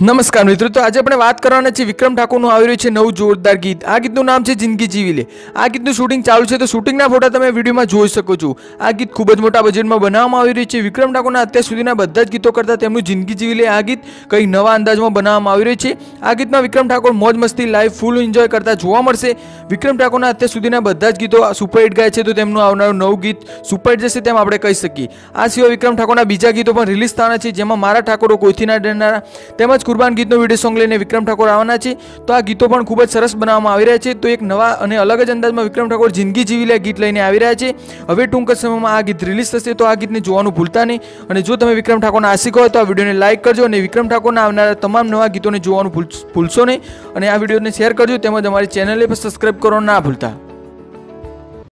નમસ્કાર મિત્રો, તો આજે આપણે વાત કરવાના છે વિક્રમ ઠાકોરનું આવી રહ્યું છે નવું જોરદાર ગીત. આ ગીતનું નામ છે જિંદગી જીવી લે. આ ગીતનું શૂટિંગ ચાલુ છે, તો શૂટિંગના ફોટા તમે વિડીયોમાં જોઈ શકો છો. આ ગીત ખૂબ જ મોટા બજેટમાં બનાવવામાં આવી રહ્યું છે. વિક્રમ ઠાકોરના અત્યાર સુધીના બધા જ ગીતો કરતાં તેમનું જિંદગી જીવી લે આ ગીત. કંઈ નવા અંદાજમાં બનાવવામાં આવી રહ્યું છે. આ ગીતમાં વિક્રમ ઠાકોર મોજ મસ્તી લાઈવ ફૂલ એન્જોય કરતા જોવા મળશે. વિક્રમ ઠાકોરના અત્યાર સુધીના બધા જ ગીતો સુપરહિટ ગાય છે, તો તેમનું આવનારું નવું ગીત સુપરહિટ જશે તેમ આપણે કહી શકીએ. આ સિવાય વિક્રમ ઠાકોરના બીજા ગીતો પણ રિલીઝ થવાના છે, જેમાં મારા ઠાકોરો કોઈથી ના ડરનારા. તેમજ કુરબાન ગીતનો વીડિયો સોંગ લઈને વિક્રમ ઠાકોર આવવાના છે. તો આ ગીતો પણ ખૂબ જ સરસ બનાવવામાં આવી રહ્યા છે. તો એક નવા અને અલગ જ અંદાજમાં વિક્રમ ઠાકોર જિંદગી જીવી લે ગીત લઈને આવી રહ્યા છે. હવે ટૂંક સમયમાં આ ગીત રિલીઝ થશે તો આ ગીતને જોવાનું ભૂલતા નહીં. અને જો તમે વિક્રમ ઠાકોરના આશિક હોય તો આ વિડીયોને લાઇક કરજો અને વિક્રમ ઠાકોરના આવનારા તમામ નવા ગીતોને જોવાનું ભૂલ- ભૂલશો નહીં. અને આ વિડીયોને શેર કરજો તેમજ અમારી ચેનલને પણ સબસ્ક્રાઈબ કરવાનું ના ભૂલતા.